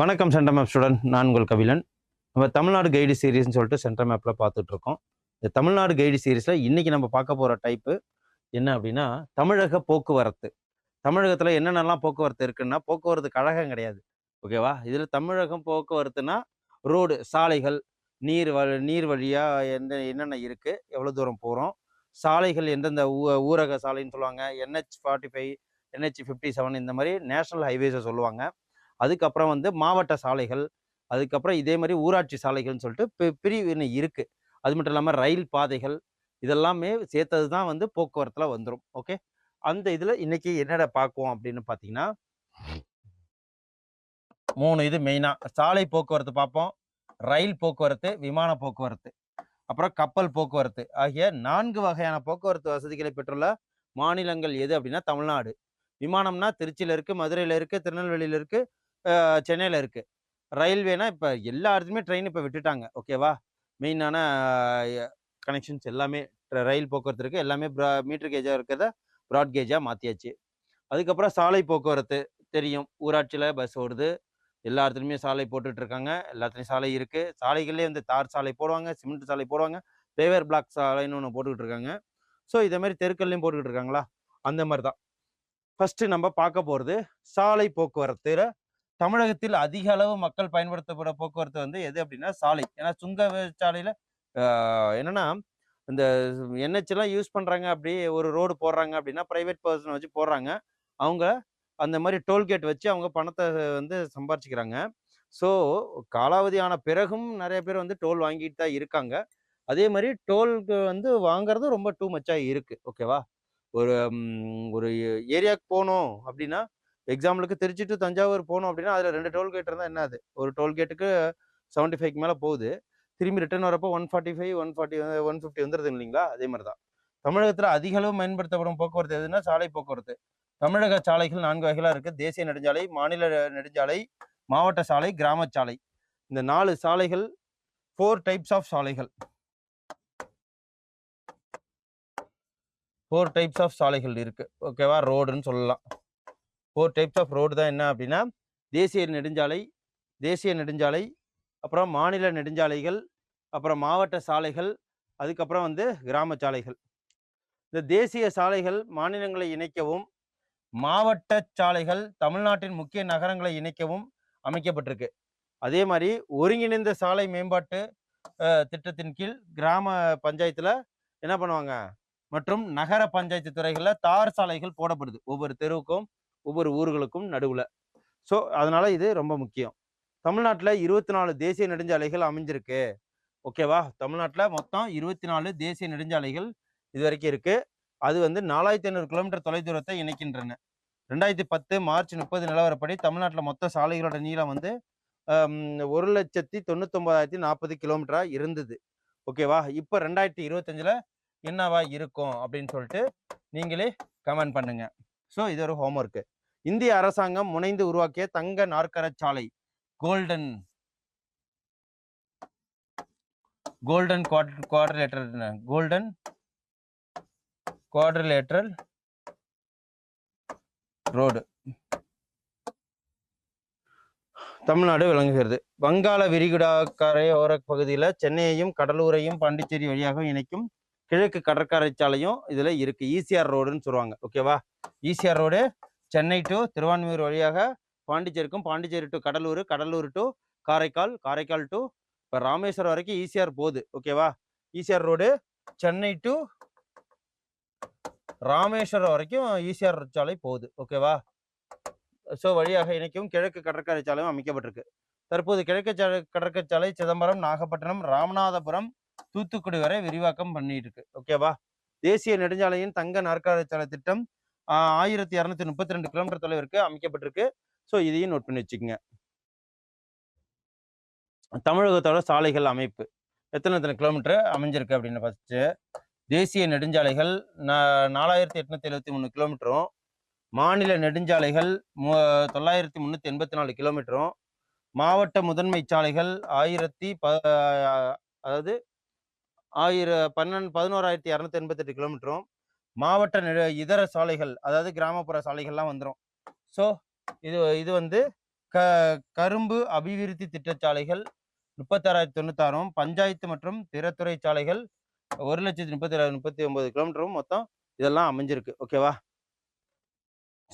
வணக்கம் centre map student நான் உங்கள் கபிலன். நம்ம தமிழ்நாடு கைடு சீரீஸ்னு சொல்லிட்டு சென்டர் மேப்பில் பார்த்துட்ருக்கோம். இந்த தமிழ்நாடு கைடு சீரீஸில் இன்றைக்கி நம்ம பார்க்க போகிற டைப்பு என்ன அப்படின்னா தமிழக போக்குவரத்து. தமிழகத்தில் என்னென்னலாம் போக்குவரத்து இருக்குன்னா போக்குவரத்து கழகம் கிடையாது. ஓகேவா இதில் தமிழகம் போக்குவரத்துனா ரோடு சாலைகள் நீர் வ நீர் வழியாக எந்த என்னென்ன இருக்குது எவ்வளோ தூரம் போகிறோம் சாலைகள் எந்தெந்த ஊ ஊரக சாலைன்னு சொல்லுவாங்க. NH forty five NH fifty seven இந்த மாதிரி நேஷனல் ஹைவேஸை சொல்லுவாங்க. அதுக்கப்புறம் வந்து மாவட்ட சாலைகள் அதுக்கப்புறம் இதே மாதிரி ஊராட்சி சாலைகள்னு சொல்லிட்டு பிரிவு பிரிவினை இருக்குது அது மட்டும் இல்லாமல் ரயில் பாதைகள் இதெல்லாமே சேர்த்தது தான் வந்து போக்குவரத்தில் வந்துடும் ஓகே? அந்த இதில் இன்றைக்கி என்னடா பார்க்குவோம் அப்படின்னு பார்த்தீங்கன்னா மூணு இது மெயினாக சாலை போக்குவரத்து பார்ப்போம் ரயில் போக்குவரத்து விமான போக்குவரத்து. அப்புறம் கப்பல் போக்குவரத்து. ஆகிய நான்கு வகையான போக்குவரத்து வசதிகளை பெற்றுள்ள மாநிலங்கள் எது அப்படின்னா தமிழ்நாடு. விமானம்னா திருச்சியில் இருக்குது மதுரையில் இருக்குது திருநெல்வேலியில் இருக்குது சென்னையில் இருக்குது ரயில்வேனா இப்போ எல்லா இடத்துலையுமே ட்ரெயின் இப்போ விட்டுட்டாங்க ஓகேவா மெயினான கனெக்ஷன்ஸ் எல்லாமே ரயில் போக்குவரத்து இருக்குது எல்லாமே மீட்டர் கேஜாக இருக்கிறத ப்ராட் கேஜாக மாற்றியாச்சு அதுக்கப்புறம் சாலை போக்குவரத்து தெரியும். ஊராட்சியில் பஸ் ஓடுது எல்லா இடத்துலையுமே சாலை போட்டுட்டு இருக்காங்க. எல்லாத்துலேயும் சாலை இருக்குது சாலைகள்லேயே வந்து தார் சாலை போடுவாங்க சிமெண்ட் சாலை போடுவாங்க பேவர் பிளாக் சாலைன்னு ஒன்று போட்டுக்கிட்டு இருக்காங்க. ஸோ இதே மாதிரி தெருக்கள்லையும் போட்டுக்கிட்டு இருக்காங்களா? அந்த மாதிரி தான். ஃபஸ்ட்டு நம்ம பார்க்க போகிறது சாலை போக்குவரத்தில் தமிழகத்தில் அதிக அளவு மக்கள் பயன்படுத்தப்பட போக்குவரத்து வந்து எது அப்படின்னா சாலை. ஏன்னா சுங்க சாலையில் என்னென்னா இந்த NH யூஸ் பண்ணுறாங்க அப்படி ஒரு ரோடு போடுறாங்க அப்படின்னா ப்ரைவேட் பர்சன் வச்சு போடுறாங்க. அவங்க அந்த மாதிரி டோல்கேட் வச்சு அவங்க பணத்தை வந்து சம்பாரிச்சுக்கிறாங்க. ஸோ காலாவதியான பிறகும் நிறைய பேர் வந்து டோல் வாங்கிட்டு தான் இருக்காங்க. அதே மாதிரி டோலுக்கு வந்து வாங்குறது ரொம்ப டூ மச்சாக இருக்குது ஓகேவா? ஒரு ஒரு ஏரியாவுக்கு போகணும் அப்படின்னா எக்ஸாம்பிளுக்கு திருச்சி டு தஞ்சாவூர் போகணும் அப்படின்னா அதில் ரெண்டு டோல்கேட் இருந்தால் என்ன அது? ஒரு டோல்கேட்டுக்கு செவன்ட்டி ஃபைவ்க்கு மேலே போகுது. திரும்பி ரிட்டர்ன் வரப்போ one forty five one forty one fifty வந்துடுது இல்லைங்களா? அதே மாதிரி தான். தமிழகத்தில் அதிக அளவு பயன்படுத்தப்படும் போக்குவரத்து எதுனா சாலை போக்குவரத்து. தமிழக சாலைகள் நான்கு வகைகளாக இருக்குது தேசிய நெடுஞ்சாலை மாநில நெடுஞ்சாலை மாவட்ட சாலை கிராம சாலை. இந்த நாலு சாலைகள் ஃபோர் டைப்ஸ் ஆஃப் சாலைகள். ஃபோர் டைப்ஸ் ஆஃப் சாலைகள் இருக்கு. ஓகேவா ரோடுன்னு சொல்லலாம். ஃபோர் டைப்ஸ் ஆஃப் ரோடு தான் என்ன அப்படின்னா தேசிய நெடுஞ்சாலை தேசிய நெடுஞ்சாலை அப்புறம் மாநில நெடுஞ்சாலைகள் அப்புறம் மாவட்ட சாலைகள் அதுக்கப்புறம் வந்து கிராம சாலைகள். இந்த தேசிய சாலைகள் மாநிலங்களை இணைக்கவும் மாவட்ட சாலைகள் தமிழ்நாட்டின் முக்கிய நகரங்களை இணைக்கவும் அமைக்கப்பட்டிருக்கு. அதே மாதிரி ஒருங்கிணைந்த சாலை மேம்பாட்டு திட்டத்தின் கீழ் கிராம பஞ்சாயத்தில் என்ன பண்ணுவாங்க? மற்றும் நகர பஞ்சாயத்து துறைகளில் தார் சாலைகள் போடப்படுது. ஒவ்வொரு தெருவுக்கும் ஒவ்வொரு ஊர்களுக்கும் நடுவில். ஸோ அதனால் இது ரொம்ப முக்கியம். தமிழ்நாட்டில் இருபத்தி நாலு தேசிய நெடுஞ்சாலைகள் அமைஞ்சிருக்கு. ஓகேவா? தமிழ்நாட்டில் மொத்தம் இருபத்தி நாலு தேசிய நெடுஞ்சாலைகள் இது வரைக்கும் இருக்குது அது வந்து நாலாயிரத்தி ஐநூறு கிலோமீட்டர் தொலைதூரத்தை இணைக்கின்றன. ரெண்டாயிரத்தி பத்து மார்ச் முப்பது நிலவரப்படி தமிழ்நாட்டில் மொத்த சாலைகளோட நீளம் வந்து ஒரு லட்சத்தி தொண்ணூத்தொம்பதாயிரத்தி நாற்பது கிலோமீட்டராக இருந்தது. ஓகேவா இப்போ ரெண்டாயிரத்தி இருபத்தஞ்சில் என்னவா இருக்கும் அப்படின்னு சொல்லிட்டு நீங்களே கமெண்ட் பண்ணுங்க. ஸோ இது ஒரு ஹோம்ஒர்க்கு இந்திய அரசாங்கம் முனைந்து உருவாக்கிய தங்க நாற்கர சாலை golden golden quad quadrilateral golden quadrilateral road Tamil Nadu விளங்குகிறது. வங்காள விரிகுடா கரையோர பகுதியில் சென்னையையும் கடலூரையும் பாண்டிச்சேரி வழியாக இணைக்கும் கிழக்கு கடற்கரை சாலையும் இதில் இருக்கு. ஈசிஆர் ரோடுன்னு சொல்லுவாங்க. ஓகேவா ECR road Chennai to Thiruvanmiyur வழியாக பாண்டிச்சேரிக்கும் Pondicherry to Cuddalore Cuddalore to Karaikal Karaikal to இப்போ ராமேஸ்வரம் வரைக்கும் ஈசிஆர் போகுது. ஓகேவா ECR road Chennai to Rameswaram வரைக்கும் ஈசிஆர் சாலை போகுது. ஓகேவா? ஸோ வழியாக இணைக்கும் கிழக்கு கடற்கரை சாலையும் அமைக்கப்பட்டிருக்கு. தற்போது கிழக்கு சாலை கடற்கரை சாலை சிதம்பரம் நாகப்பட்டினம் ராமநாதபுரம் தூத்துக்குடி வரை விரிவாக்கம் பண்ணிட்டு இருக்கு ஓகேவா? தேசிய நெடுஞ்சாலையின் தங்க நாற்கரை சாலை திட்டம் ஆஹ், ஆயிரத்தி இரநூத்தி முப்பத்தி ரெண்டு கிலோமீட்டர் தொலைவிற்கு அமைக்கப்பட்டிருக்கு. ஸோ இதையும் நோட் பண்ணி வச்சுக்கோங்க. தமிழகத்தோட சாலைகள் அமைப்பு. எத்தனை எத்தனை கிலோமீட்டர் அமைஞ்சிருக்கு அப்படின்னு ஃபஸ்ட்டு தேசிய நெடுஞ்சாலைகள் நாலாயிரத்தி எட்நூத்தி எழுபத்தி மூணு கிலோமீட்டரும் மாநில நெடுஞ்சாலைகள் தொள்ளாயிரத்தி முந்நூற்றி எண்பத்தி நாலு கிலோமீட்டரும் மாவட்ட முதன்மை சாலைகள் ஆயிரத்தி ப அதாவது ஆயிர பன்னெண்டு பதினோராயிரத்தி இரநூத்தி எண்பத்தெட்டு கிலோமீட்டரும் மாவட்ட நெடு- இதர சாலைகள் அதாவது கிராமப்புற சாலைகள்லாம் வந்துடும் ஸோ இது இது வந்து க கரும்பு அபிவிருத்தி திட்ட சாலைகள் முப்பத்தாறாயிரத்தி தொண்ணூத்தாறும் பஞ்சாயத்து மற்றும் பிறத்துறை சாலைகள் ஒரு லட்சத்தி முப்பத்தி முப்பத்தி ஒன்பது கிலோமீட்டரும் மொத்தம் இதெல்லாம் அமைஞ்சிருக்கு. ஓகேவா?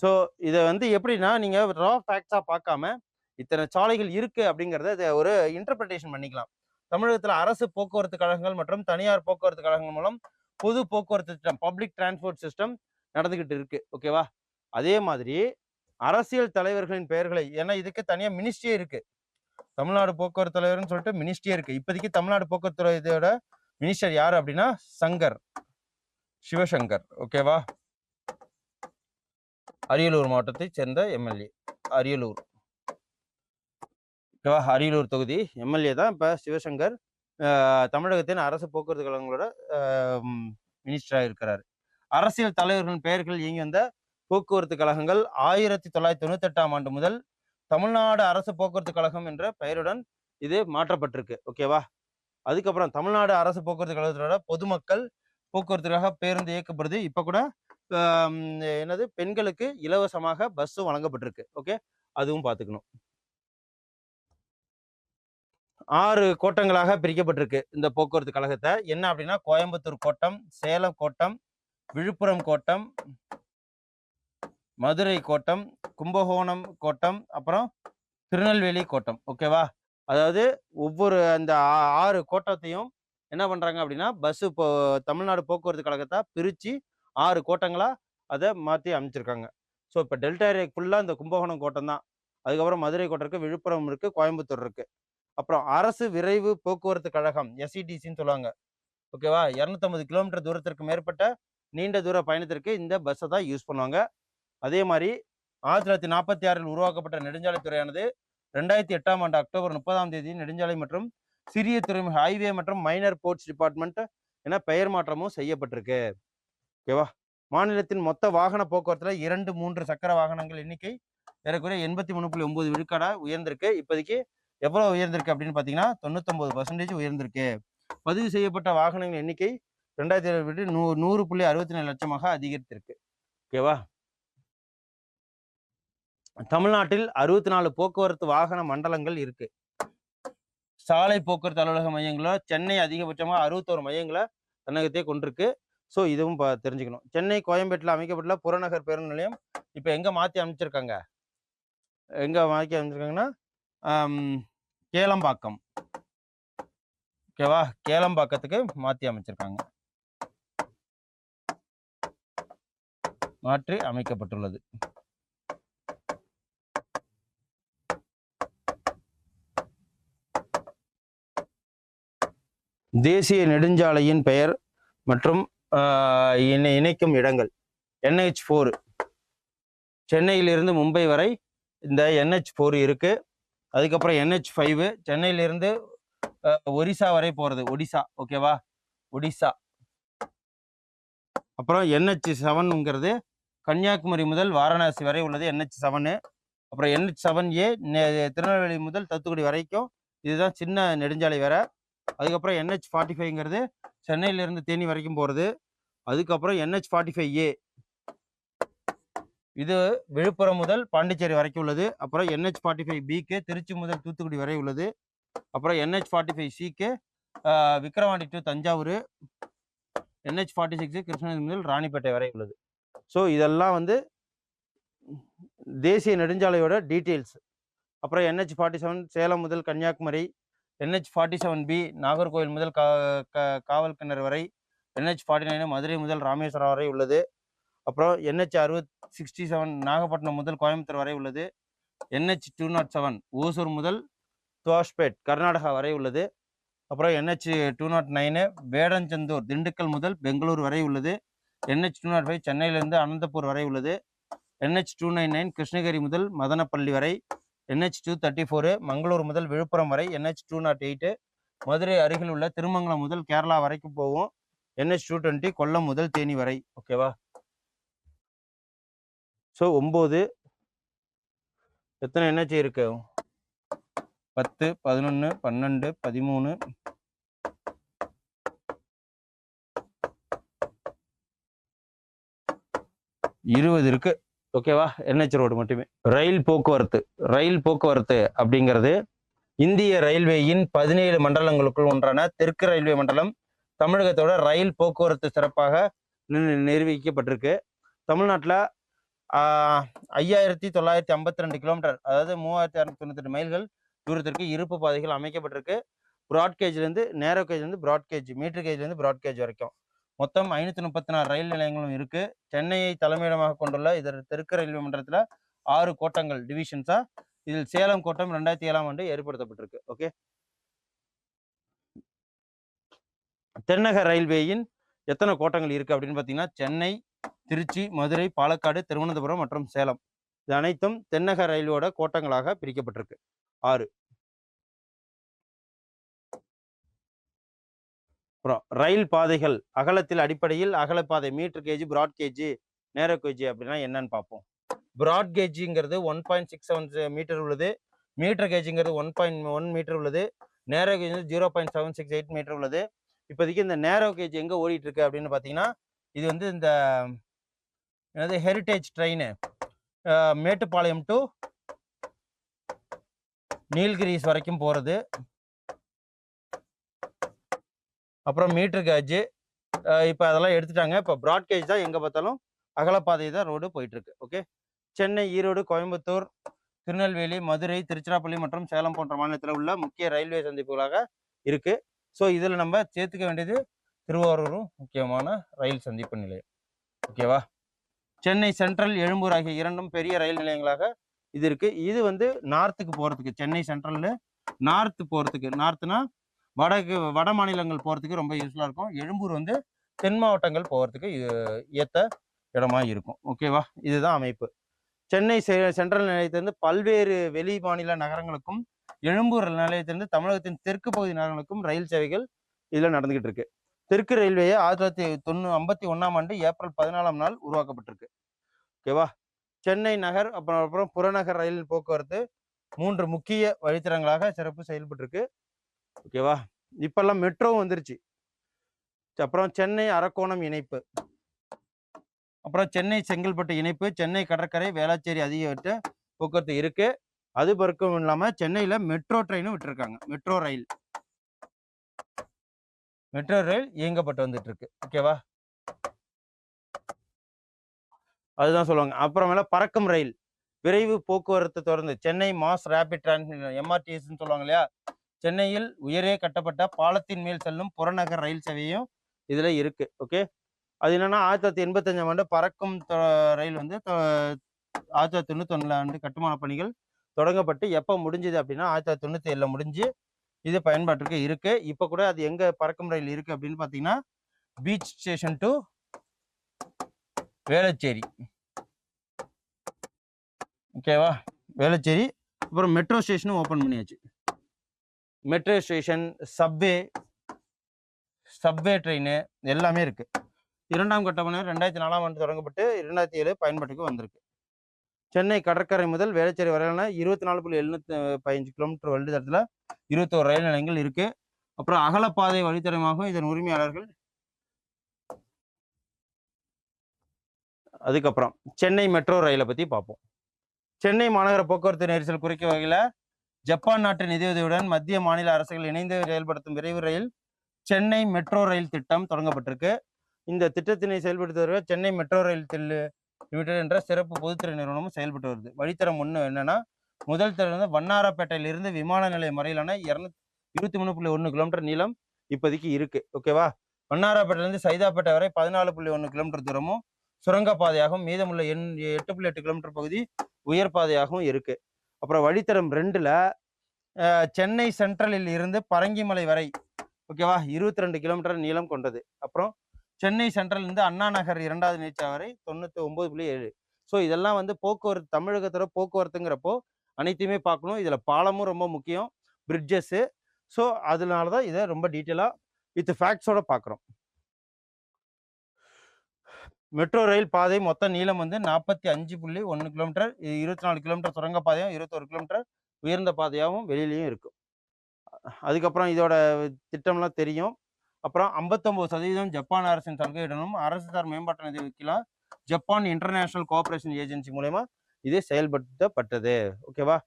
ஸோ இதை வந்து எப்படின்னா நீங்கள் ரா ஃபேக்ட்ஸாக பார்க்காம இத்தனை சாலைகள் இருக்கு அப்படிங்கிறத இதை ஒரு இன்டர்பிரிட்டேஷன் பண்ணிக்கலாம். தமிழகத்தில் அரசு போக்குவரத்து கழகங்கள் மற்றும் தனியார் போக்குவரத்து கழகங்கள் மூலம் பொது போக்குவரத்து திட்டம் பப்ளிக் டிரான்ஸ்போர்ட் சிஸ்டம் நடந்துக்கிட்டு இருக்கு. ஓகேவா? அதே மாதிரி அரசியல் தலைவர்களின் பெயர்களை ஏன்னா இதுக்கு தனியாக மினிஸ்ட்ரியே இருக்கு. தமிழ்நாடு போக்குவரத்து தலைவர்னு சொல்லிட்டு மினிஸ்ட்ரியே இருக்கு. இப்போதைக்கு தமிழ்நாடு போக்குவரத்து இதோட மினிஸ்டர் யார் அப்படின்னா சங்கர். சிவசங்கர். ஓகேவா அரியலூர் மாவட்டத்தை சேர்ந்த எம்எல்ஏ. அரியலூர். ஓகேவா அரியலூர் தொகுதி எம்எல்ஏ தான் இப்போ சிவசங்கர். ஆஹ், தமிழகத்தின் அரசு போக்குவரத்து கழகங்களோட மினிஸ்டராக இருக்கிறார். அரசியல் தலைவர்களின் பெயர்கள் இயங்கி வந்த போக்குவரத்து கழகங்கள் ஆயிரத்தி தொள்ளாயிரத்தி தொண்ணூத்தெட்டாம் ஆண்டு முதல் தமிழ்நாடு அரசு போக்குவரத்து கழகம் என்ற பெயருடன் இது மாற்றப்பட்டிருக்கு. ஓகேவா அதுக்கப்புறம் தமிழ்நாடு அரசு போக்குவரத்து கழகத்தோட பொதுமக்கள் போக்குவரத்துக்காக பேருந்து இயக்கப்படுது. இப்போ கூட என்னது பெண்களுக்கு இலவசமாக பஸ்ஸும் வழங்கப்பட்டிருக்கு. ஓகே? அதுவும் பார்த்துக்கணும் ஆறு கோட்டங்களாக பிரிக்கப்பட்டிருக்கு இந்த போக்குவரத்து கழகத்தை. என்ன அப்படின்னா கோயம்புத்தூர் கோட்டம் சேலம் கோட்டம் விழுப்புரம் கோட்டம் மதுரை கோட்டம் கும்பகோணம் கோட்டம் அப்புறம் திருநெல்வேலி கோட்டம். ஓகேவா? அதாவது ஒவ்வொரு அந்த ஆ- ஆறு கோட்டத்தையும் என்ன பண்ணுறாங்க அப்படின்னா பஸ்ஸு இப்போ தமிழ்நாடு போக்குவரத்து கழகத்தை பிரித்து ஆறு கோட்டங்களாக அதை மாற்றி அமைச்சிருக்காங்க. ஸோ இப்போ டெல்டா ஏரியா ஃபுல்லாக இந்த கும்பகோணம் கோட்டம் தான். அதுக்கப்புறம் மதுரை கோட்டம் இருக்குது விழுப்புரம் இருக்கு கோயம்புத்தூர் இருக்குது அப்புறம் அரசு விரைவு போக்குவரத்து கழகம் எஸ்இடிசின்னு சொல்லுவாங்க. ஓகேவா இரநூத்தம்பது கிலோமீட்டர் தூரத்திற்கு மேற்பட்ட நீண்ட தூர பயணத்திற்கு இந்த பஸ்ஸை தான் யூஸ் பண்ணுவாங்க. அதே மாதிரி ஆயிரத்தி தொள்ளாயிரத்தி நாற்பத்தி ஆறில் உருவாக்கப்பட்ட நெடுஞ்சாலைத்துறையானது ரெண்டாயிரத்தி எட்டாம் ஆண்டு அக்டோபர் முப்பதாம் தேதி நெடுஞ்சாலை மற்றும் சிறிய துறைமுக ஹைவே மற்றும் மைனர் போர்ட்ஸ் டிபார்ட்மெண்ட் என பெயர் மாற்றமும் செய்யப்பட்டிருக்கு. ஓகேவா மாநிலத்தின் மொத்த வாகன போக்குவரத்தில் இரண்டு மூன்று சக்கர வாகனங்கள் எண்ணிக்கை ஏறக்குறைய எண்பத்தி மூணு புள்ளி ஒன்பது விழுக்காடாக உயர்ந்திருக்கு. இப்போதைக்கு எவ்வளோ உயர்ந்திருக்கு அப்படின்னு பார்த்தீங்கன்னா தொண்ணூத்தொம்பது பர்சன்டேஜ் உயர்ந்திருக்கு. பதிவு செய்யப்பட்ட வாகனங்கள் எண்ணிக்கை ரெண்டாயிரத்தி இருபது நூ நூறு புள்ளி அறுபத்தி நாலு லட்சமாக அதிகரித்திருக்கு. ஓகேவா தமிழ்நாட்டில் அறுபத்தி நாலு போக்குவரத்து வாகன மண்டலங்கள் இருக்கு. சாலை போக்குவரத்து அலுவலக மையங்களோ சென்னை அதிகபட்சமாக அறுபத்தோரு மையங்களை தன்னகத்தையே கொண்டிருக்கு. ஸோ இதுவும் தெரிஞ்சுக்கணும். சென்னை கோயம்பேட்டில் அமைக்கப்பட்டுள்ள புறநகர் பேருந்து நிலையம் இப்போ எங்கே மாற்றி அமைச்சிருக்காங்க? எங்கே மாற்றி அமைச்சிருக்காங்கன்னா கேளம்பாக்கம். ஓகேவா கேளம்பாக்கத்துக்கு மாற்றி அமைச்சிருக்காங்க. மாற்றி அமைக்கப்பட்டுள்ளது. தேசிய நெடுஞ்சாலையின் பெயர் மற்றும் இணை இணைக்கும் இடங்கள். என்ஹெச் ஃபோர் சென்னையிலிருந்து மும்பை வரை இந்த என்ஹெச் ஃபோர் இருக்குது அதுக்கப்புறம் என்ஹெச் ஃபைவ் சென்னையிலிருந்து ஒரிசா வரை போகிறது ஒடிசா. ஓகேவா ஒடிசா. அப்புறம் என்ஹெச் செவனுங்கிறது கன்னியாகுமரி முதல் வாரணாசி வரை உள்ளது. என்ஹெச் செவனு அப்புறம் என்ஹெச் செவன் ஏ திருநெல்வேலி முதல் தத்துக்குடி வரைக்கும் இதுதான் சின்ன நெடுஞ்சாலை வேற. அதுக்கப்புறம் என்ஹெச் ஃபார்ட்டி ஃபைவ்ங்கிறது சென்னையிலேருந்து தேனி வரைக்கும் போகிறது அதுக்கப்புறம் என்ஹெச் ஃபார்ட்டி ஃபைவ் ஏ இது விழுப்புரம் முதல் பாண்டிச்சேரி வரைக்கும் உள்ளது. அப்புறம் என்ஹெச் ஃபார்ட்டி ஃபைவ் பிக்கு திருச்சி முதல் தூத்துக்குடி வரை உள்ளது. அப்புறம் என்ஹெச் ஃபார்ட்டி ஃபைவ் சிக்கு Vikravandi to Thanjavur NH forty six Krishnagiri முதல் ராணிப்பேட்டை வரை உள்ளது. ஸோ இதெல்லாம் வந்து தேசிய நெடுஞ்சாலையோட டீட்டெயில்ஸ் அப்புறம் என்ஹெச் ஃபார்ட்டி செவன் சேலம் முதல் Kanyakumari NH forty seven B Nagercoil முதல் கா க- காவல் கிணறு வரை என்ஹெச் ஃபார்ட்டி நைன் மதுரை முதல் ராமேஸ்வரம் வரை உள்ளது. அப்புறம் என்ஹெச் அறுபத் சிக்ஸ்டி செவன் நாகப்பட்டினம் முதல் கோயம்புத்தூர் வரை உள்ளது. NH two not seven Hosur முதல் துவாஷ்பேட் கர்நாடகா வரை உள்ளது. அப்புறம் NH two not nine Vedasandur Dindigul முதல் பெங்களூர் வரை உள்ளது. என்ஹெச் டூ நாட் ஃபைவ் சென்னையிலிருந்து அனந்தபூர் வரை உள்ளது. NH two nine nine Krishnagiri முதல் மதனப்பள்ளி வரை NH two thirty four Mangalore முதல் விழுப்புரம் வரை NH two not eight Madurai அருகில் உள்ள திருமங்கலம் முதல் கேரளா வரைக்கும் போகும். என்ஹெச் டூ டுவெண்ட்டி கொல்லம் முதல் தேனி வரை. ஓகேவா ஸோ ஒம்பது. எத்தனை என்ஹெச் இருக்கு? பத்து பதினொன்று பன்னெண்டு பதிமூணு. இருபது இருக்கு. ஓகேவா என்ஹெச் ரோடு மட்டுமே. ரயில் போக்குவரத்து ரயில் போக்குவரத்து அப்படிங்கிறது இந்திய ரயில்வேயின் பதினேழு மண்டலங்களுக்குள் ஒன்றான தெற்கு ரயில்வே மண்டலம் தமிழகத்தோட ரயில் போக்குவரத்து சிறப்பாக நிர்வகிக்கப்பட்டிருக்கு. நிரூபிக்கப்பட்டிருக்கு தமிழ்நாட்டில் ஐயாயிரத்தி தொள்ளாயிரத்தி ஐம்பத்தி ரெண்டு கிலோமீட்டர் அதாவது மூவாயிரத்தி அறுநூத்தி தொண்ணூத்தெட்டு மைல்கள் தூரத்திற்கு இருப்பு பாதைகள் அமைக்கப்பட்டிருக்கு. ப்ராட்கேஜ்லேருந்து நேரோ கேஜ்லேருந்து ப்ராட்கேஜ் மீட்டர் கேஜ்லேருந்து ப்ராட்கேஜ் வரைக்கும். மொத்தம் ஐநூற்றி முப்பத்தி நாலு ரயில் நிலையங்களும் இருக்கு. சென்னையை தலைமையிடமாக கொண்டுள்ள இதர் தெற்கு ரயில்வே மன்றத்தில் ஆறு கோட்டங்கள் டிவிஷன்ஸா இதில் சேலம் கோட்டம் ரெண்டாயிரத்தி ஏழாம் ஆண்டு ஏற்படுத்தப்பட்டிருக்கு. ஓகே தென்னக ரயில்வேயின் எத்தனை கோட்டங்கள் இருக்கு அப்படின்னு பார்த்தீங்கன்னா சென்னை திருச்சி மதுரை பாலக்காடு திருவனந்தபுரம் மற்றும் சேலம். இது அனைத்தும் தென்னக ரயில்வேட கோட்டங்களாக பிரிக்கப்பட்டிருக்கு. ஆறு. ரயில் பாதைகள் அகலத்தில் அடிப்படையில் அகலப்பாதை metre gauge broad gauge narrow gauge அப்படின்னா என்னன்னு பார்ப்போம். Broad கேஜிங்கிறது one point six seven metre உள்ளது. மீட்டர் கேஜிங்கிறது ஒன் பாயிண்ட் ஒன் மீட்டர் உள்ளது. நேரோ கேஜ் வந்து zero point seven six eight metre உள்ளது. இப்போதைக்கு இந்த நேரோ கேஜ் எங்கே ஓடிட்டு இருக்கு அப்படின்னு பார்த்தீங்கன்னா இது வந்து இந்த என்னது heritage train Mettupalayam to Nilgiris வரைக்கும் போகிறது அப்புறம் மீட்ரு கேஜு இப்போ அதெல்லாம் எடுத்துட்டாங்க. இப்போ ப்ராட்கேஜ் தான் எங்கே பார்த்தாலும் அகலப்பாதை தான் ரோடு போயிட்டுருக்கு. ஓகே சென்னை ஈரோடு கோயம்புத்தூர் திருநெல்வேலி மதுரை திருச்சிராப்பள்ளி மற்றும் சேலம் போன்ற மாநிலத்தில் உள்ள முக்கிய ரயில்வே சந்திப்புகளாக இருக்குது ஸோ இதில் நம்ம சேர்த்துக்க வேண்டியது திருவாரூரும் முக்கியமான ரயில் சந்திப்பு நிலையம். ஓகேவா சென்னை சென்ட்ரல் எழும்பூர் ஆகிய இரண்டும் பெரிய ரயில் நிலையங்களாக இது இருக்குது இது வந்து நார்த்துக்கு போகிறதுக்கு சென்னை சென்ட்ரல்னு நார்த்து போகிறதுக்கு நார்த்துனா வடக்கு வட மாநிலங்கள் போகிறதுக்கு ரொம்ப யூஸ்ஃபுல்லாக இருக்கும். எழும்பூர் வந்து தென் மாவட்டங்கள் போகிறதுக்கு ஏற்ற இடமா இருக்கும். ஓகேவா இதுதான் அமைப்பு. சென்னை செ- சென்ட்ரல் நிலையத்திலிருந்து பல்வேறு வெளி மாநில நகரங்களுக்கும் எழும்பூர் நிலையத்திலிருந்து தமிழகத்தின் தெற்கு பகுதி நகரங்களுக்கும் ரயில் சேவைகள் இதில் நடந்துகிட்டு இருக்கு. தெற்கு ரயில்வேயை ஆயிரத்தி தொள்ளாயிரத்தி தொண்ணூ ஐம்பத்தி ஒன்றாம் ஆண்டு ஏப்ரல் பதினாலாம் நாள் உருவாக்கப்பட்டிருக்கு. ஓகேவா சென்னை நகர் அப்புறம் அப்புறம் புறநகர் ரயில் போக்குவரத்து மூன்று முக்கிய வழித்தடங்களாக சிறப்பு செயல்பட்டிருக்கு. ஓகேவா? இப்பெல்லாம் மெட்ரோவும் வந்துருச்சு. அப்புறம் சென்னை அரக்கோணம் இணைப்பு. அப்புறம் சென்னை செங்கல்பட்டு இணைப்பு சென்னை கடற்கரை வேளாச்சேரி அதிகபட்ச போக்குவரத்து இருக்கு. அது பிறக்கும் இல்லாம சென்னையில மெட்ரோ ட்ரெயினும் விட்டுருக்காங்க. Metro rail. மெட்ரோ ரயில் இயங்கப்பட்டு வந்துட்டு இருக்கு ஓகேவா? அதுதான் சொல்லுவாங்க. அப்புறமேல பறக்கும் ரயில். விரைவு போக்குவரத்து தொடர்ந்து. சென்னை மாஸ் ரேபிட் டிரான்ஸ் எம்ஆர்டிஎஸ்ன்னு சொல்லுவாங்க இல்லையா? சென்னையில் உயரே கட்டப்பட்ட பாலத்தின் மேல் செல்லும் புறநகர் ரயில் சேவையும் இதுல இருக்கு ஓகே அது என்னன்னா ஆயிரத்தி தொள்ளாயிரத்தி எண்பத்தஞ்சாம் ஆண்டு பறக்கும் தொ- ரயில் வந்து ஆயிரத்தி தொள்ளாயிரத்தி தொண்ணூத்தொன்னுல ஆண்டு கட்டுமான பணிகள் தொடங்கப்பட்டு எப்போ முடிஞ்சுது அப்படின்னா ஆயிரத்தி தொள்ளாயிரத்தி தொண்ணூத்தி ஏழுல முடிஞ்சு இது பயன்பாட்டுக்கு இருக்கு. இப்போ கூட அது எங்க பறக்கும் ரயில் இருக்கு அப்படின்னு பார்த்தீங்கன்னா பீச் ஸ்டேஷன் டு வேளச்சேரி. ஓகேவா வேளச்சேரி அப்புறம் மெட்ரோ ஸ்டேஷனும் ஓப்பன் பண்ணியாச்சு. Metro station subway subway train எல்லாமே இருக்குது இரண்டாம் கட்ட ரெண்டாயிரத்தி நாலாம் ஆண்டு தொடங்கப்பட்டு இரண்டாயிரத்தி ஏழு பயன்பாட்டுக்கு வந்திருக்கு. சென்னை கடற்கரை முதல் வேளச்சேரி வரையிலான இருபத்தி நாலு புள்ளி எழுநூத்தி பதினஞ்சு கிலோமீட்டர் வழித்தடத்தில் இருபத்தோரு ரயில் நிலையங்கள் இருக்குது அப்புறம் அகலப்பாதை வழித்தடமாகவும் இதன் உரிமையாளர்கள் அதுக்கப்புறம் சென்னை மெட்ரோ ரயிலை பற்றி பார்ப்போம். சென்னை மாநகர போக்குவரத்து நெரிசல் குறைக்கும் வகையில் ஜப்பான் நாட்டு நிதியுதவியுடன் மத்திய மாநில அரசுகள் இணைந்து செயல்படுத்தும் விரைவு ரயில் சென்னை மெட்ரோ ரயில் திட்டம் தொடங்கப்பட்டிருக்கு. இந்த திட்டத்தினை செயல்படுத்துவதற்கு சென்னை மெட்ரோ ரயில் தில்லு லிமிடெட் என்ற சிறப்பு பொதுத்துறை நிறுவனமும் செயல்பட்டு வருது. வழித்தரம் ஒன்று என்னன்னா முதல் தரம் வந்து வண்ணாரப்பேட்டையிலிருந்து விமான நிலையம் வரையிலான இரநூத்தி இருபத்தி மூணு புள்ளி ஒன்று கிலோமீட்டர் நீளம் இப்போதைக்கு இருக்கு. ஓகேவா? வண்ணாரப்பேட்டையிலேருந்து சைதாப்பேட்டை வரை பதினாலு புள்ளி ஒன்று கிலோமீட்டர் தூரமும் சுரங்கப்பாதையாகவும் மீதமுள்ள எண் எட்டு புள்ளி எட்டு கிலோமீட்டர் பகுதி உயர் பாதையாகவும் இருக்கு. அப்புறம் வழித்தடம் ரெண்டில் சென்னை சென்ட்ரலில் இருந்து பரங்கிமலை வரை ஓகேவா இருபத்தி ரெண்டு கிலோமீட்டர் நீளம் கொண்டது. அப்புறம் சென்னை சென்ட்ரல் இருந்து அண்ணா நகர் இரண்டாவது நீச்சா வரை தொண்ணூற்றி ஒம்பது புள்ளி ஏழு. ஸோ இதெல்லாம் வந்து போக்குவரத்து தமிழகத்தோட போக்குவரத்துங்கிறப்போ அனைத்தையுமே பார்க்கணும். இதில் பாலமும் ரொம்ப முக்கியம் பிரிட்ஜஸ்ஸு ஸோ அதனால தான் இதை ரொம்ப டீட்டெயிலாக வித் ஃபேக்ட்ஸோடு பார்க்குறோம். மெட்ரோ ரயில் பாதை மொத்த நீளம் வந்து நாற்பத்தி அஞ்சு புள்ளி ஒன்று கிலோமீட்டர். இது இருபத்தி நாலு கிலோமீட்டர் சுரங்க பாதையும் இருபத்தொரு கிலோமீட்டர் உயர்ந்த பாதையாகவும் வெளியிலையும் இருக்கும். அதுக்கப்புறம் இதோட திட்டம்லாம் தெரியும். அப்புறம் ஐம்பத்தொம்பது சதவீதம் ஜப்பான் அரசின் சலுகையிடனும் அரசு சார் மேம்பாட்டு நிதி வைக்கலாம் ஜப்பான் இன்டர்நேஷனல் கோஆபரேஷன் ஏஜென்சி மூலயமா இது செயல்படுத்தப்பட்டது. ஓகேவா?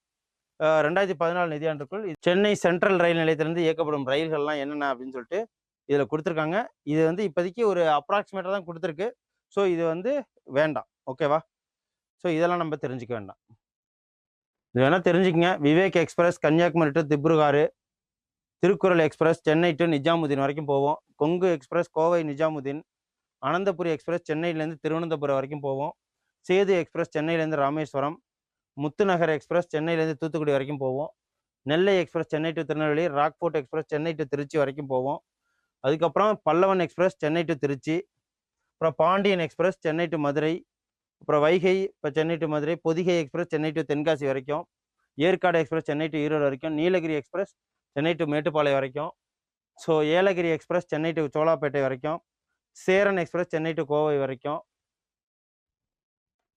ரெண்டாயிரத்தி பதினாலு நிதியாண்டுக்குள் சென்னை சென்ட்ரல் ரயில் நிலையத்திலிருந்து இயக்கப்படும் ரயில்கள்லாம் என்னென்ன அப்படின்னு சொல்லிட்டு இதில் கொடுத்துருக்காங்க. இது வந்து இப்போதைக்கு ஒரு அப்ராக்சிமேட்டாக தான் கொடுத்துருக்கு. ஸோ இது வந்து வேண்டாம். ஓகேவா ஸோ இதெல்லாம் நம்ம தெரிஞ்சுக்க வேண்டாம். இது வேணால் தெரிஞ்சுக்கங்க. Vivek express Kanyakumari to Dibrugarh Thirukkural express Chennai to Nizamuddin வரைக்கும் போவோம். கொங்கு எக்ஸ்பிரஸ் கோவை நிஜாமுதீன் அனந்தபுரி எக்ஸ்பிரஸ் சென்னையிலேருந்து திருவனந்தபுரம் வரைக்கும் போவோம். சேது எக்ஸ்பிரஸ் சென்னையிலேருந்து ராமேஸ்வரம் முத்துநகர் எக்ஸ்பிரஸ் சென்னையிலேருந்து தூத்துக்குடி வரைக்கும் போவோம். Nellai express Chennai to Tirunelveli Rockfort express Chennai to Trichy வரைக்கும் போவோம். அதுக்கப்புறம் பல்லவன் எக்ஸ்பிரஸ் சென்னை டு திருச்சி அப்புறம் பாண்டியன் எக்ஸ்பிரஸ் சென்னை டு மதுரை. அப்புறம் வைகை இப்போ Chennai to Madurai. Pothigai express Chennai to Tenkasi வரைக்கும். ஏற்காடு எக்ஸ்பிரஸ் சென்னை டு ஈரோடு வரைக்கும். நீலகிரி எக்ஸ்பிரஸ் சென்னை டு மேட்டுப்பாளையம் வரைக்கும். So Yelagiri express Chennai to Jolarpettai வரைக்கும். சேரன் எக்ஸ்பிரஸ் சென்னை டு கோவை வரைக்கும்.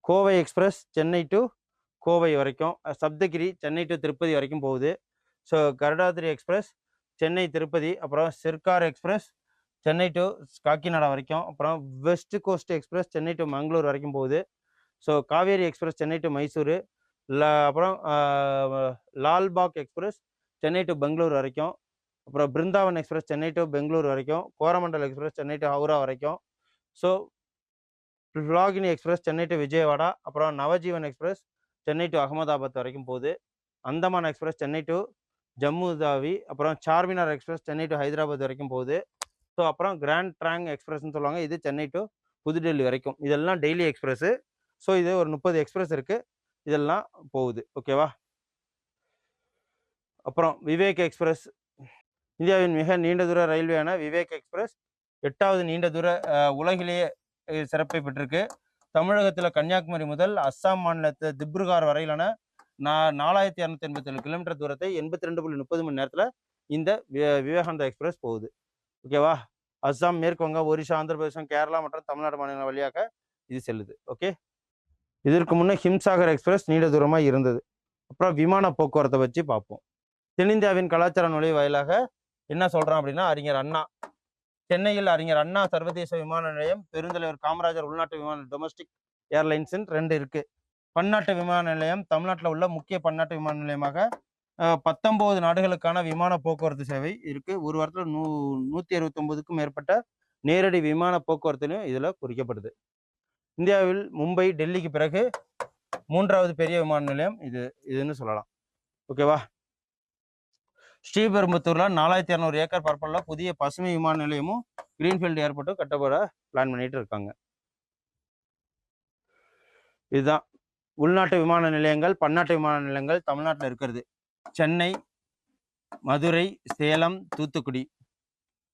கோவை எக்ஸ்பிரஸ் சென்னை டு கோவை வரைக்கும். சப்தகிரி சென்னை டு திருப்பதி வரைக்கும் போகுது. So Garudadri express Chennai Tirupati. அப்புறம் சிர்கார் எக்ஸ்பிரஸ் சென்னை டு காக்கிநாடா வரைக்கும் அப்புறம் west coast express Chennai to Mangalore வரைக்கும் போகுது so Kaveri express Chennai to Mysore ல அப்புறம் லால்பாக் எக்ஸ்பிரஸ் சென்னை டு பெங்களூர் வரைக்கும் அப்புறம் பிருந்தாவன் எக்ஸ்பிரஸ் சென்னை டு பெங்களூர் வரைக்கும் கோரமண்டல் எக்ஸ்பிரஸ் சென்னை டு ஹவுரா வரைக்கும் ஸோ லாகினி எக்ஸ்பிரஸ் சென்னை டு விஜயவாடா அப்புறம் நவஜீவன் எக்ஸ்பிரஸ் சென்னை டு அகமதாபாத் வரைக்கும் போகுது அந்தமான் எக்ஸ்பிரஸ் சென்னை டு ஜம்மு தாவி அப்புறம் சார்மினார் எக்ஸ்பிரஸ் சென்னை டு ஹைதராபாத் வரைக்கும் போகுது ஸோ அப்புறம் கிராண்ட் ட்ராங் எக்ஸ்பிரஸ்னு சொல்லுவாங்க. இது சென்னை டு புதுடெல்லி வரைக்கும். இதெல்லாம் டெய்லி எக்ஸ்பிரஸ்ஸு ஸோ இது ஒரு முப்பது எக்ஸ்பிரஸ் இருக்குது இதெல்லாம் போகுது. ஓகேவா அப்புறம் விவேக் எக்ஸ்பிரஸ் இந்தியாவின் மிக நீண்ட தூர ரயில்வேயான விவேக் எக்ஸ்பிரஸ் எட்டாவது நீண்ட தூர உலகிலேயே சிறப்பை பெற்றிருக்கு. தமிழகத்தில் கன்னியாகுமரி முதல் அஸ்ஸாம் மாநிலத்து திப்ருகார் வரையிலான நா நாலாயிரத்தி இரநூத்தி எண்பத்தி ஏழு கிலோமீட்டர் தூரத்தை எண்பத்தி ரெண்டு புள்ளி முப்பது மணி நேரத்தில் இந்த வி- விவேகானந்தா எக்ஸ்பிரஸ் போகுது. ஓகேவா? அஸ்ஸாம் மேற்கு வங்கம் ஒரிஷா ஆந்திர பிரதேசம் கேரளா மற்றும் தமிழ்நாடு மாநிலம் வழியாக இது செல்லுது. ஓகே? இதற்கு முன்னே ஹிம்சாகர் எக்ஸ்பிரஸ் நீண்ட தூரமாக இருந்தது. அப்புறம் விமான போக்குவரத்தை வச்சு பார்ப்போம். தென்னிந்தியாவின் கலாச்சார நுழைவு வாயிலாக என்ன சொல்கிறோம் அப்படின்னா அறிஞர் அண்ணா. சென்னையில் அறிஞர் அண்ணா சர்வதேச விமான நிலையம் பெருந்தலைவர் காமராஜர் உள்நாட்டு விமான டொமஸ்டிக் ஏர்லைன்ஸ்னு ரெண்டு இருக்குது பன்னாட்டு விமான நிலையம் தமிழ்நாட்டில் உள்ள முக்கிய பன்னாட்டு விமான நிலையமாக பத்தொம்போது பத்தொன்பது நாடுகளுக்கான விமான போக்குவரத்து சேவை இருக்கு. ஒரு வாரத்தில் நூ நூற்றி அறுபத்தொம்போதுக்கும் மேற்பட்ட நேரடி விமான போக்குவரத்துலையும் இதில் குறிக்கப்படுது. இந்தியாவில் மும்பை டெல்லிக்கு பிறகு மூன்றாவது பெரிய விமான நிலையம் இது இதுன்னு சொல்லலாம். ஓகேவா? ஸ்ரீபெரும்புத்தூரில் நாலாயிரத்தி இரநூறு ஏக்கர் பரப்பளவில் புதிய பசுமை விமான நிலையமும் கிரீன்ஃபீல்டு ஏர்போர்ட்டும் கட்டப்பட பிளான் பண்ணிட்டு இருக்காங்க. இதுதான். உள்நாட்டு விமான நிலையங்கள் பன்னாட்டு விமான நிலையங்கள் தமிழ்நாட்டில் இருக்கிறது. சென்னை மதுரை சேலம் தூத்துக்குடி.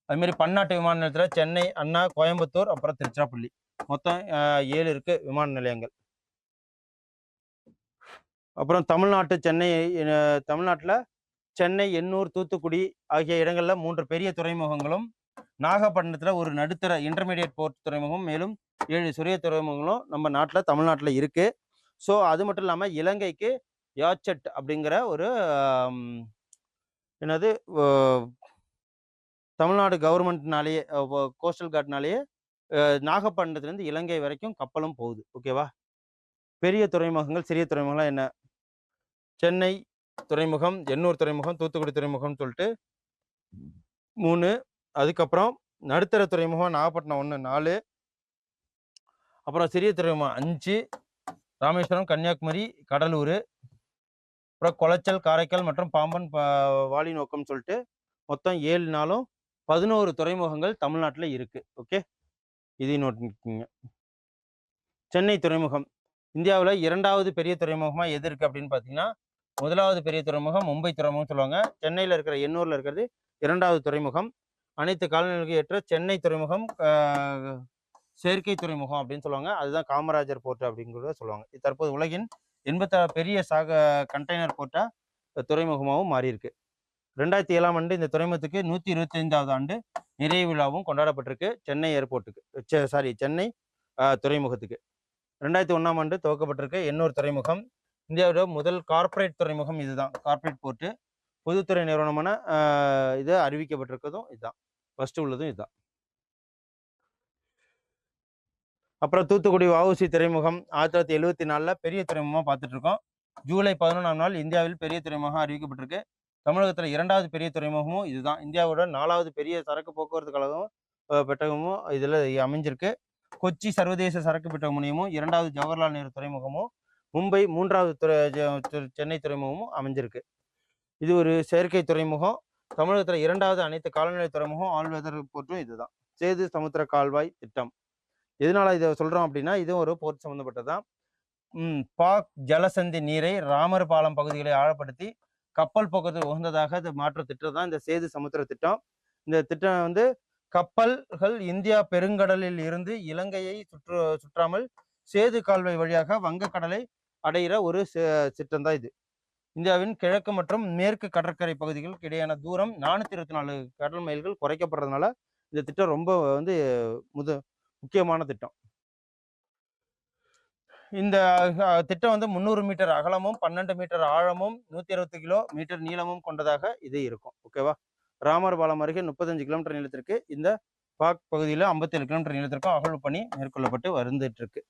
அதுமாரி பன்னாட்டு விமான நிலையத்தில் சென்னை அண்ணா கோயம்புத்தூர் அப்புறம் திருச்சிராப்பள்ளி. மொத்தம் அஹ், ஏழு இருக்கு விமான நிலையங்கள். அப்புறம் தமிழ்நாட்டு சென்னை தமிழ்நாட்டில் சென்னை எண்ணூர் தூத்துக்குடி ஆகிய இடங்களில் மூன்று பெரிய துறைமுகங்களும் நாகப்பட்டினத்தில் ஒரு நடுத்தர இன்டர்மீடியட் போர்ட் துறைமுகம் மேலும் ஏழு சிறிய துறைமுகங்களும் நம்ம நாட்டில் தமிழ்நாட்டில் இருக்கு. ஸோ அது மட்டும் இல்லாமல் இலங்கைக்கு யாச்சட் அப்படிங்கிற ஒரு என்னது தமிழ்நாடு கவர்மெண்ட்னாலேயே கோஸ்டல் கார்ட்னாலேயே நாகப்பட்டினத்துலேருந்து இலங்கை வரைக்கும் கப்பலும் போகுது. ஓகேவா பெரிய துறைமுகங்கள் சிறிய துறைமுகம்லாம் என்ன? சென்னை துறைமுகம் எண்ணூர் துறைமுகம் தூத்துக்குடி துறைமுகம்னு சொல்லிட்டு மூணு. அதுக்கப்புறம் நடுத்தர துறைமுகம் நாகப்பட்டினம் ஒன்று நாலு. அப்புறம் சிறிய துறைமுகம் அஞ்சு. ராமேஸ்வரம் கன்னியாகுமரி கடலூர். அப்புறம் குளச்சல் காரைக்கால் மற்றும் பாம்பன் வாலி நோக்கம் சொல்லிட்டு மொத்தம் ஏழு நாளும் பதினோரு துறைமுகங்கள் தமிழ்நாட்டில் இருக்கு. ஓகே? இதையும் நோட் சென்னை துறைமுகம். இந்தியாவில் இரண்டாவது பெரிய துறைமுகமாக எது இருக்குது அப்படின்னு பார்த்தீங்கன்னா முதலாவது பெரிய துறைமுகம் மும்பை துறைமுகம் சொல்லுவாங்க. சென்னையில் இருக்கிற எண்ணூரில் இருக்கிறது இரண்டாவது துறைமுகம். அனைத்து காலநிலைக்கு ஏற்ற சென்னை துறைமுகம் செயற்கை துறைமுகம் அப்படின்னு சொல்லுவாங்க. அதுதான் காமராஜர் போர்ட் அப்படிங்கிறத சொல்லுவாங்க. இது தற்போது உலகின் எண்பத்தாறு பெரிய சாக கண்டெய்னர் போர்ட்டாக துறைமுகமாகவும் மாறியிருக்கு. ரெண்டாயிரத்தி ஏழாம் ஆண்டு இந்த துறைமுகத்துக்கு நூற்றி இருபத்தைந்தாவது ஆண்டு நிறைவு விழாவும் கொண்டாடப்பட்டிருக்கு சென்னை ஏர்போர்ட்டுக்கு. சாரி சென்னை துறைமுகத்துக்கு. ரெண்டாயிரத்தி ஒன்றாம் ஆண்டு துவக்கப்பட்டிருக்கு எண்ணூர் துறைமுகம். இந்தியாவோட முதல் கார்ப்பரேட் துறைமுகம் இதுதான். கார்ப்பரேட் போர்ட்டு பொதுத்துறை நிறுவனமான இது அறிவிக்கப்பட்டிருக்கிறதும் இதுதான் ஃபர்ஸ்ட் உள்ளதும் இதுதான் அப்புறம் தூத்துக்குடி வஉசி துறைமுகம் ஆயிரத்தி தொள்ளாயிரத்தி எழுபத்தி நாலில் பெரிய துறைமுகமாக பார்த்துட்டு இருக்கோம் ஜூலை பதினொன்றாம் நாள் இந்தியாவில் பெரிய துறைமுகம் அறிவிக்கப்பட்டிருக்கு. தமிழகத்தில் இரண்டாவது பெரிய துறைமுகமும் இதுதான். இந்தியாவோட நாலாவது பெரிய சரக்கு போக்குவரத்து கழகமும் பெட்டகமும் இதில் அமைஞ்சிருக்கு. கொச்சி சர்வதேச சரக்கு பெட்டக முனையமும் இரண்டாவது ஜவஹர்லால் நேரு துறைமுகமும் மும்பை மூன்றாவது துறை சென்னை துறைமுகமும் அமைஞ்சிருக்கு. இது ஒரு செயற்கை துறைமுகம். தமிழகத்தில் இரண்டாவது அனைத்து காலநிலை துறைமுகம் ஆல் போற்றும் இதுதான். சேது சமுத்திர கால்வாய் திட்டம். எதனால இதை சொல்றோம் அப்படின்னா இதுவும் ஒரு போர் சம்மந்தப்பட்டதுதான் பாக் ஜலசந்தி நீரை ராமர் பாலம் பகுதிகளை ஆழப்படுத்தி கப்பல் போக்குவரத்து உகந்ததாக மாற்ற திட்டம் தான். இந்த சேது சமுத்திர திட்டம். இந்த திட்டம் வந்து கப்பல்கள் இந்தியா பெருங்கடலில் இருந்து இலங்கையை சுற்று சுற்றாமல் சேது கால்வாய் வழியாக வங்கக்கடலை அடைகிற ஒரு திட்டம் தான் இது. இந்தியாவின் கிழக்கு மற்றும் மேற்கு கடற்கரை பகுதிகளுக்கு இடையான தூரம் நானூத்தி இருபத்தி நாலு கடல் மைல்கள் குறைக்கப்படுறதுனால இந்த திட்டம் ரொம்ப வந்து முத முக்கியமான திட்டம். இந்த திட்டம் வந்து முந்நூறு மீட்டர் அகலமும் பன்னெண்டு மீட்டர் ஆழமும் நூத்தி அறுபத்தி கிலோ மீட்டர் நீளமும் கொண்டதாக இது இருக்கும். ஓகேவா ராமர் பாலம் அருகே முப்பத்தஞ்சு கிலோமீட்டர் நீளத்திற்கு இந்த பாக் பகுதியில் ஐம்பத்தேழு கிலோமீட்டர் நீளத்திற்கும் அகழ்வு பணி மேற்கொள்ளப்பட்டு வந்துட்டு இருக்கு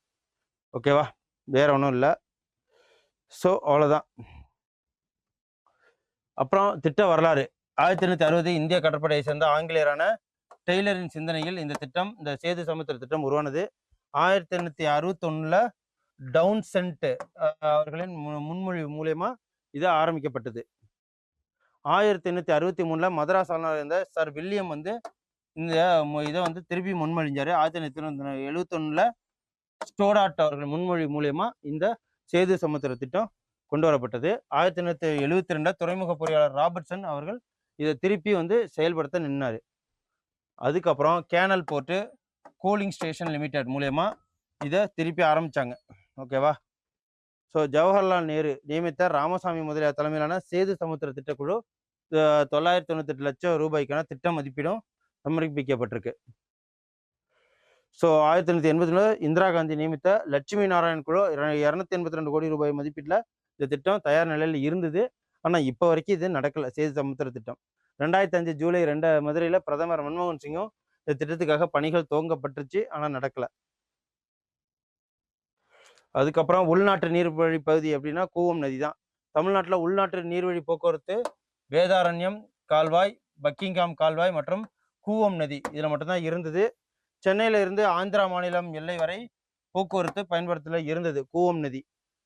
ஓகேவா வேற ஒன்றும் இல்லை. ஸோ அவ்வளோதான் அப்புறம் திட்ட வரலாறு. ஆயிரத்தி எண்ணூத்தி அறுபது இந்திய கடற்படையை சேர்ந்த ஆங்கிலேயரான டெய்லரின் சிந்தனையில் இந்த திட்டம் இந்த சேது சமுத்திர திட்டம் உருவானது. ஆயிரத்தி எண்ணூற்றி அறுபத்தொன்னில் டவுன் சென்ட் அவர்களின் மு- முன்மொழிவு மூலயமா இது ஆரம்பிக்கப்பட்டது. ஆயிரத்தி எண்ணூற்றி அறுபத்தி மூணில் மதராஸ் ஆளுநர் இருந்த சார் வில்லியம் வந்து இந்த இதை வந்து திருப்பி முன்மொழிஞ்சார். ஆயிரத்தி எண்ணூற்றி எழுபத்தொன்னில் ஸ்டோடாட் அவர்கள் முன்மொழி மூலயமா இந்த சேது சமுத்திர திட்டம் கொண்டு வரப்பட்டது. ஆயிரத்தி எண்ணூற்றி எழுபத்தி ரெண்டில் துறைமுக பொறியாளர் ராபர்ட்சன் அவர்கள் இதை திருப்பி வந்து செயல்படுத்த நின்னார். அதுக்கப்புறம் கேனல் போட்டு கூலிங் ஸ்டேஷன் லிமிடெட் மூலயமா இதை திருப்பி ஆரம்பித்தாங்க ஓகேவா? ஸோ ஜவஹர்லால் நேரு நியமித்த ராமசாமி முதலியார் தலைமையிலான சேது சமுத்திர திட்டக்குழு தொள்ளாயிரத்தி தொண்ணூத்தெட்டு லட்சம் ரூபாய்க்கான திட்ட மதிப்பீடும் சமர்ப்பிக்கப்பட்டிருக்கு. ஸோ ஆயிரத்தி தொண்ணூற்றி எண்பதுல இந்திரா காந்தி நியமித்த லட்சுமி நாராயண் குழு இரநூத்தி எண்பத்தி ரெண்டு கோடி ரூபாய் மதிப்பீட்டில் இந்த திட்டம் தயார் நிலையில் இருந்தது. ஆனால் இப்போ வரைக்கும் இது நடக்கலை சேது சமுத்திர திட்டம். ரெண்டாயிரத்தி அஞ்சு ஜூலை ரெண்டு மதுரையில் பிரதமர் மன்மோகன் சிங்கும் இந்த திட்டத்துக்காக பணிகள் துவங்கப்பட்டுருச்சு ஆனால் நடக்கலை. அதுக்கப்புறம் உள்நாட்டு நீர்வழி பகுதி அப்படின்னா கூவம் நதி தான். தமிழ்நாட்டில் உள்நாட்டு நீர்வழி போக்குவரத்து வேதாரண்யம் கால்வாய் பக்கிங்காம் கால்வாய் மற்றும் கூவம் நதி இதில் மட்டும்தான் இருந்தது. சென்னையில இருந்து ஆந்திரா மாநிலம் எல்லை வரை போக்குவரத்து பயன்படுத்தல இருந்தது கூவம் நதி.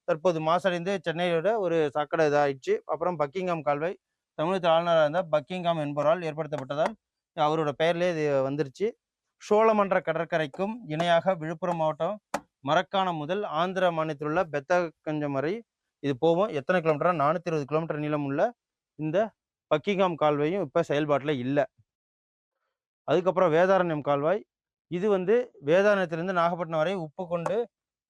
தற்போது மாசடைந்து சென்னையோட ஒரு சாக்கடை இதாயிடுச்சு. அப்புறம் பக்கிங்காம் கால்வாய் தமிழகத்தில் ஆளுநராக இருந்தால் பக்கிங்காம் என்பவரால் ஏற்படுத்தப்பட்டதால் அவரோட பெயர்லேயே இது வந்துருச்சு. சோழமன்ற கடற்கரைக்கும் இணையாக விழுப்புரம் மாவட்டம் மரக்காணம் முதல் ஆந்திர மாநிலத்தில் உள்ள பெத்தகஞ்சம் வரை இது போவோம் எத்தனை கிலோமீட்டரா நானூற்றி இருபது கிலோமீட்டர் நீளம் உள்ள இந்த பக்கிங்காம் கால்வாயும் இப்போ செயல்பாட்டில் இல்லை. அதுக்கப்புறம் வேதாரண்யம் கால்வாய். இது வந்து வேதாரண்யத்திலிருந்து நாகப்பட்டினம் வரை உப்பு கொண்டு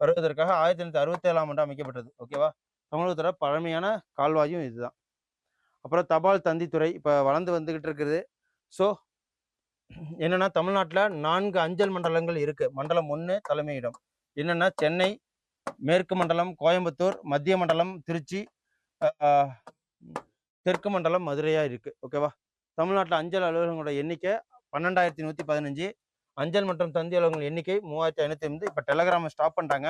வருவதற்காக ஆயிரத்தி தொள்ளாயிரத்தி அறுபத்தி ஏழாம் ஆண்டு அமைக்கப்பட்டது. ஓகேவா? தமிழகத்தோட பழமையான கால்வாயும் இதுதான். அப்புறம் தபால் தந்தித்துறை இப்போ வளர்ந்து வந்துக்கிட்டு இருக்குது. ஸோ என்னென்னா தமிழ்நாட்டில் நான்கு அஞ்சல் மண்டலங்கள் இருக்குது மண்டலம் ஒன்று தலைமையிடம் என்னென்னா சென்னை மேற்கு மண்டலம் கோயம்புத்தூர் மத்திய மண்டலம் திருச்சி தெற்கு மண்டலம் மதுரையாக இருக்குது ஓகேவா தமிழ்நாட்டில் அஞ்சல் அலுவலகங்களோட எண்ணிக்கை பன்னெண்டாயிரத்தி நூற்றி பதினஞ்சு. அஞ்சல் மற்றும் தந்தி அலுவலகங்கள் எண்ணிக்கை மூவாயிரத்தி ஐநூற்றி ஐம்பது. இப்போ டெலகிராமை ஸ்டாப் பண்ணிட்டாங்க.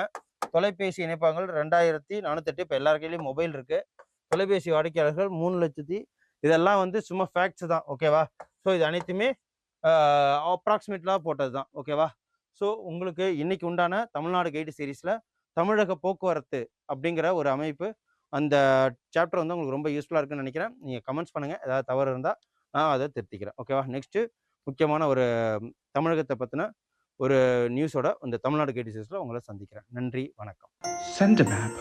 தொலைபேசி இணைப்பாங்கள் ரெண்டாயிரத்தி நானூற்றெட்டு இப்போ எல்லார் கையிலையும் மொபைல் இருக்குது தொலைபேசி வாடிக்கையாளர்கள் மூணு லட்சத்தி. இதெல்லாம் வந்து சும்மா ஃபேக்ட்ஸ் தான். ஓகேவா ஸோ இது அனைத்துமே அப்ராக்சிமேட்லாக போட்டது தான் ஓகேவா ஸோ உங்களுக்கு இன்னைக்கு உண்டான தமிழ்நாடு கைடு சீரீஸில் தமிழக போக்குவரத்து அப்படிங்கிற ஒரு அமைப்பு அந்த சாப்டர் வந்து உங்களுக்கு ரொம்ப யூஸ்ஃபுல்லாக இருக்குன்னு நினைக்கிறேன். நீங்கள் கமெண்ட்ஸ் பண்ணுங்கள் ஏதாவது தவறு இருந்தால் நான் அதை திருத்திக்கிறேன். ஓகேவா நெக்ஸ்ட்டு முக்கியமான ஒரு தமிழகத்தை பற்றின ஒரு நியூஸோட இந்த தமிழ்நாடு கைடு சீரீஸில் உங்களை சந்திக்கிறேன். நன்றி. வணக்கம். சென்ட் மேப்.